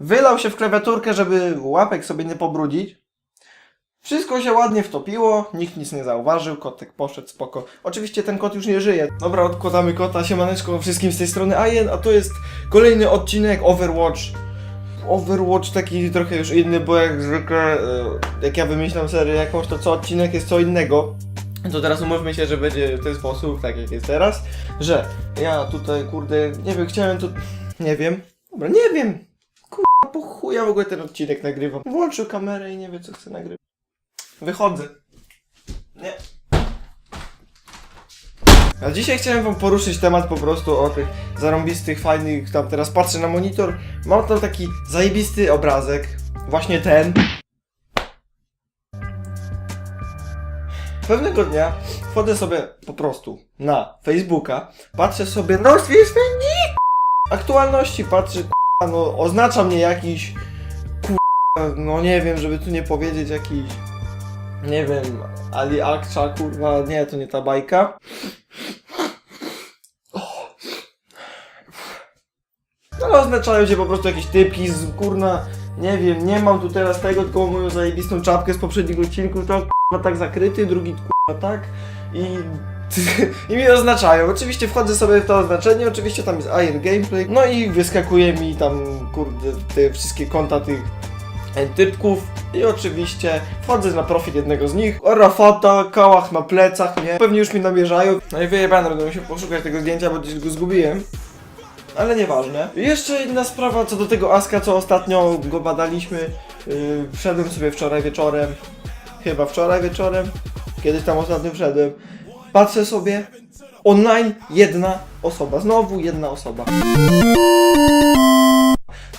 Wylał się w klawiaturkę, żeby łapek sobie nie pobrudzić. Wszystko się ładnie wtopiło, nikt nic nie zauważył, kotek poszedł, spoko. Oczywiście ten kot już nie żyje. Dobra, odkładamy kota, siemaneczko wszystkim z tej strony Ajen, a to jest kolejny odcinek Overwatch. Overwatch taki trochę już inny, bo jak zwykle, e, jak ja wymyślam serię jakąś, to co odcinek jest co innego. To teraz umówmy się, że będzie w ten sposób, tak jak jest teraz, że ja tutaj, kurde, nie wiem, chciałem to, nie wiem, dobra, nie wiem, kurwa, po chuj ja w ogóle ten odcinek nagrywam. Włączył kamerę i nie wie, co chce nagrywać. Wychodzę. Nie. A dzisiaj chciałem wam poruszyć temat po prostu o tych zarąbistych, fajnych, tam teraz patrzę na monitor, mam tam taki zajebisty obrazek, właśnie ten. Pewnego dnia wchodzę sobie po prostu na Facebooka, patrzę sobie, no swieżenie aktualności, patrzę, no oznacza mnie jakiś, k***a, no nie wiem, żeby tu nie powiedzieć jakiś, nie wiem, Ali Akcza, kurwa, nie, to nie ta bajka. No oznaczają się po prostu jakieś typki z kurna, nie wiem, nie mam tu teraz tego, tylko mam moją zajebistą czapkę z poprzednich odcinków, to kurwa tak zakryty, drugi kurwa tak i, i mi oznaczają. Oczywiście wchodzę sobie w to oznaczenie, oczywiście tam jest Iron Gameplay, no i wyskakuje mi tam kurde te wszystkie konta tych typków i oczywiście wchodzę na profil jednego z nich, Rafata, kałach na plecach, nie? Pewnie już mi namierzają. No i wyjebane, będę musiał poszukać tego zdjęcia, bo gdzieś go zgubiłem. Ale nieważne. Jeszcze inna sprawa co do tego Aska, co ostatnio go badaliśmy. Yy, wszedłem sobie wczoraj wieczorem. Chyba wczoraj wieczorem. Kiedyś tam ostatnio wszedłem. Patrzę sobie. Online jedna osoba. Znowu jedna osoba.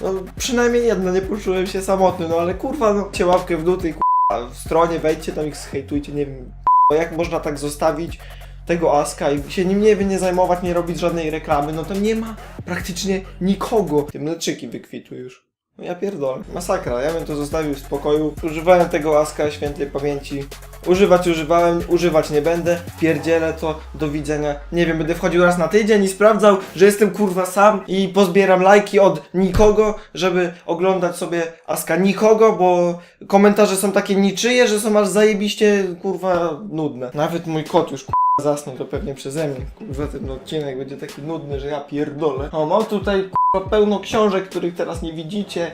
No przynajmniej jedna, nie poczułem się samotny, no ale kurwa, no cię łapkę w dół tej kurwa w stronie, wejdźcie tam ich zhejtujcie, nie wiem kurwa, jak można tak zostawić tego Aska i się nim nie wie, nie zajmować, nie robić żadnej reklamy, no to nie ma praktycznie nikogo. Te mleczyki wykwitły już. No ja pierdolę. Masakra, ja bym to zostawił w spokoju. Używałem tego Aska świętej pamięci. Używać używałem, używać nie będę. Pierdzielę to, do widzenia. Nie wiem, będę wchodził raz na tydzień i sprawdzał, że jestem kurwa sam i pozbieram lajki od nikogo, żeby oglądać sobie Aska nikogo, bo komentarze są takie niczyje, że są aż zajebiście kurwa nudne. Nawet mój kot już kurwa zasnął to pewnie przeze mnie. Kurwa ten odcinek będzie taki nudny, że ja pierdolę. O, mam tutaj kurwa pełno książek, których teraz nie widzicie.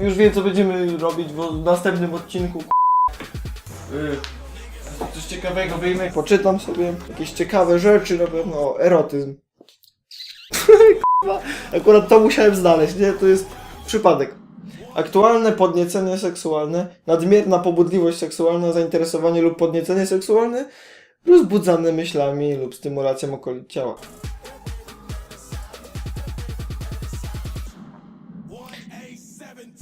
Już wiem co będziemy robić w następnym odcinku. Yy, Coś ciekawego wyjmę. Poczytam sobie jakieś ciekawe rzeczy, na pewno erotyzm. Akurat to musiałem znaleźć, nie? To jest przypadek. Aktualne podniecenie seksualne, nadmierna pobudliwość seksualna, zainteresowanie lub podniecenie seksualne, rozbudzane myślami lub stymulacją okolic ciała.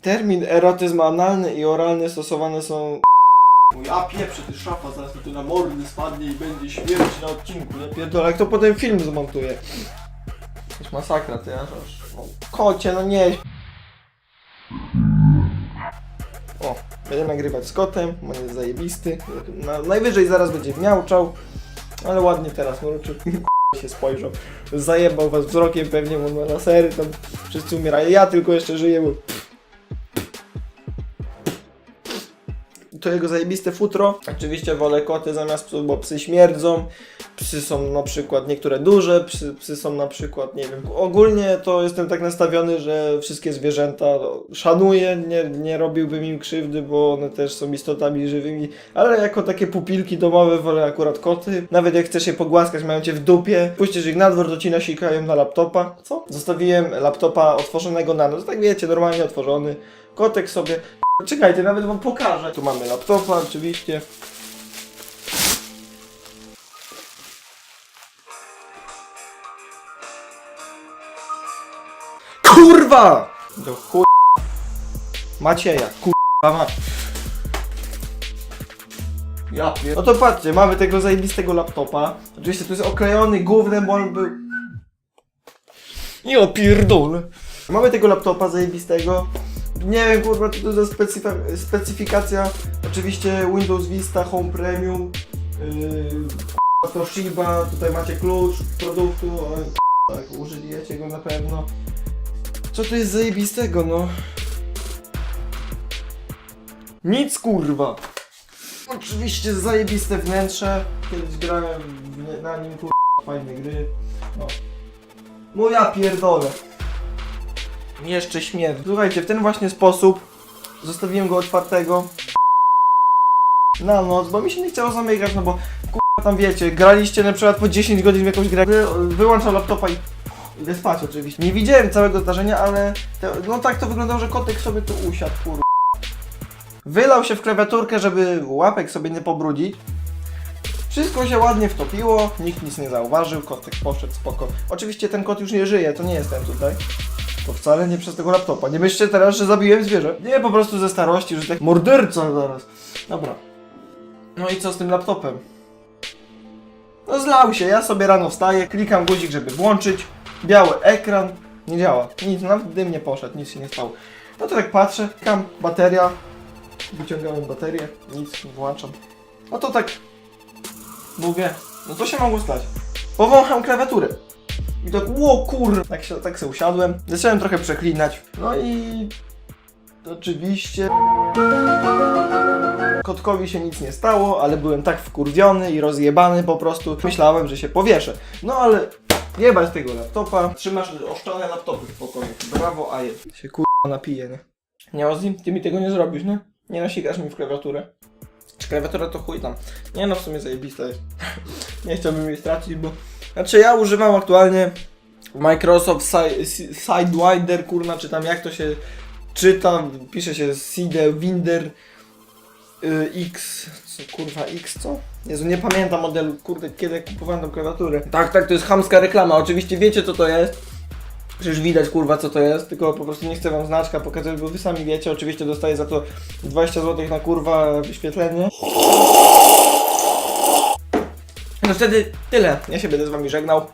Termin erotyzm analny i oralny stosowane są ja pieprzę, ty szafa, zaraz mi tu na mordy spadnie i będzie śmierć na odcinku, nie pierdolę, jak to potem film zmontuję. Jakaś masakra, ty aż, aż o, kocie, no nie. O, będę nagrywać z kotem, on jest zajebisty, na, najwyżej zaraz będzie miauczał, ale ładnie teraz mruczy. się spojrzał, zajebał was wzrokiem pewnie, bo on ma lasery, tam wszyscy umierają, ja tylko jeszcze żyję, bo to jego zajebiste futro. Oczywiście wolę koty zamiast psów, bo psy śmierdzą. Psy są na przykład niektóre duże, psy, psy są na przykład, nie wiem, ogólnie to jestem tak nastawiony, że wszystkie zwierzęta no, szanuję, nie, nie robiłbym im krzywdy, bo one też są istotami żywymi, ale jako takie pupilki domowe wolę akurat koty. Nawet jak chcesz je pogłaskać, mają cię w dupie, puścisz ich na dwór, to ci nasikają na laptopa. Co? Zostawiłem laptopa otworzonego na noc, tak wiecie, normalnie otworzony. Kotek sobie Czekajcie, nawet wam pokażę. Tu mamy laptopa oczywiście. Kurwa! Do chuj... Macieja, kurwa ma. Ja pier... No to patrzcie, mamy tego zajebistego laptopa. Oczywiście tu jest oklejony gównem, bo on był... Ja pierdolę. Mamy tego laptopa zajebistego. Nie wiem kurwa co to specyfa- specyfikacja. Oczywiście Windows Vista Home Premium. Yy, Toshiba, tutaj macie klucz produktu. o, Tak, użyjecie go na pewno. Co tu jest zajebistego, no? Nic kurwa. Oczywiście zajebiste wnętrze. Kiedyś grałem na nim kurwa fajne gry. No. No ja pierdolę. Jeszcze śmierć. Słuchajcie, w ten właśnie sposób zostawiłem go otwartego na noc, bo mi się nie chciało zamykać, no bo kurwa tam wiecie, graliście na przykład po 10 godzin w jakąś grę, wy, wyłączam laptopa i idę spać oczywiście. Nie widziałem całego zdarzenia, ale te, no tak to wyglądało, że kotek sobie tu usiadł, kurwa. Wylał się w klawiaturkę, żeby łapek sobie nie pobrudzić. Wszystko się ładnie wtopiło, nikt nic nie zauważył, kotek poszedł spoko. Oczywiście ten kot już nie żyje, to nie jestem tutaj. To wcale nie przez tego laptopa. Nie myślcie teraz, że zabiłem zwierzę. Nie, po prostu ze starości, że tak morderca zaraz. Dobra. No i co z tym laptopem? No zlał się, ja sobie rano wstaję, klikam guzik, żeby włączyć. Biały ekran, nie działa. Nic, nawet dym nie poszedł, nic się nie stało. No to tak patrzę, klikam, bateria. Wyciągałem baterię, nic, włączam. No to tak mówię, no co się mogło stać? Powącham klawiaturę. I tak, ło kur... Tak się, tak się usiadłem, zacząłem trochę przeklinać. No i... Oczywiście... Kotkowi się nic nie stało, ale byłem tak wkurwiony i rozjebany po prostu. Myślałem, że się powieszę. No ale jebać tego laptopa. Trzymasz oszczone laptopy w pokoju. Brawo, Aje. Się kurwa napije, nie? Nie, Ozzy, ty mi tego nie zrobisz, nie? Nie nasikasz mi w klawiaturę. Czy klawiatura to chuj tam? Nie no, w sumie zajebista jest. nie chciałbym jej stracić, bo... Znaczy ja używam aktualnie Microsoft Si- Si- Sidewinder, kurna, czy tam jak to się czyta, pisze się Side Winder y, X, co, kurwa X co? Jezu, nie pamiętam modelu, kurde, kiedy kupowałem tą klawiaturę. Tak, tak, to jest chamska reklama, oczywiście wiecie co to jest. Przecież widać kurwa co to jest, tylko po prostu nie chcę wam znaczka pokazać, bo wy sami wiecie, oczywiście dostaję za to 20 zł na kurwa wyświetlenie. No wtedy tyle, ja się będę z wami żegnał.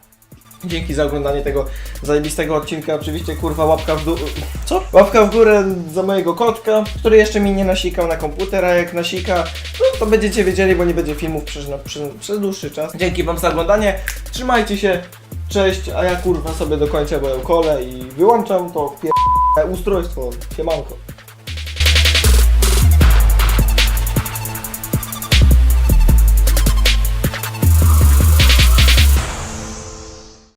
Dzięki za oglądanie tego zajebistego odcinka. Oczywiście kurwa łapka w dół. Co? Łapka w górę za mojego kotka, który jeszcze mi nie nasikał na komputer, a jak nasika, no to będziecie wiedzieli, bo nie będzie filmów przez, na, przez, przez dłuższy czas. Dzięki wam za oglądanie. Trzymajcie się. Cześć, a ja kurwa sobie dokończę moją kolę i wyłączam to pier... ustrojstwo. Siemanko.